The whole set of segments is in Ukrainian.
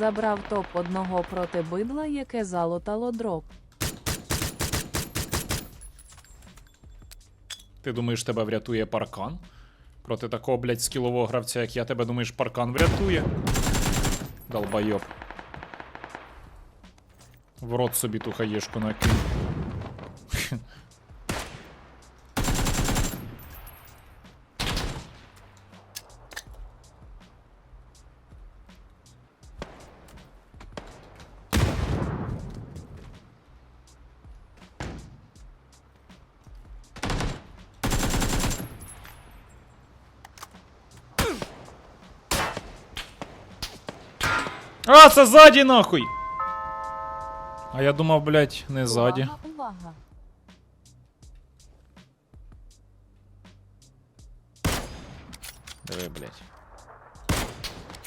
Забрав топ одного проти бидла, яке залутало дроп. Ти думаєш, тебе врятує паркан? Проти такого, блядь, скілового гравця, як я, тебе думаєш, паркан врятує? Долбайоб. В рот собі ту хаєшку накинь. А, це ззаді нахуй! А я думав, блядь, не ззаді. Увага, увага. Диви, блядь.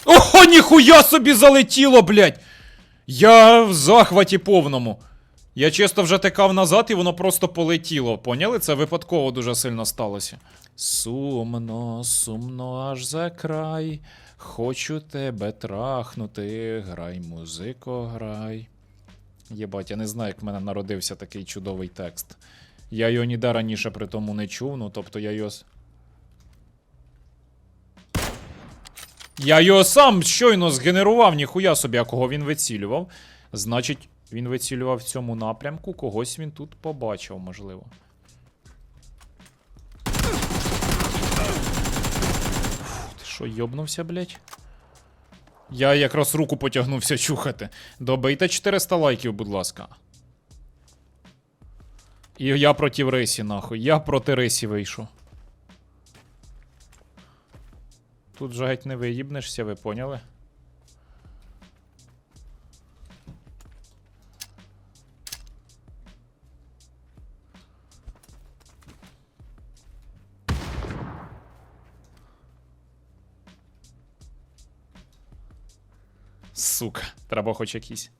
Охо, ніхуя собі залетіло, блядь! Я в захваті повному. Я чисто вже тикав назад, і воно просто полетіло. Поняли? Це випадково дуже сильно сталося. Сумно, сумно аж за край. Хочу тебе трахнути. Грай, музико, грай. Єбать, я не знаю, як в мене народився такий чудовий текст. Я його ніде раніше при тому не чув, ну тобто я його. Я його сам щойно згенерував, ніхуя собі, а кого він вицілював. Значить, він вицілював в цьому напрямку, когось він тут побачив, можливо. Фу, ти що, йобнувся, блядь? Я якраз руку потягнувся чухати. Добийте 400 лайків, будь ласка. І я проти Рисі, нахуй. Я проти Рисі вийшов. Тут же геть не виїбнешся, ви поняли? Сука, треба хоч якийсь.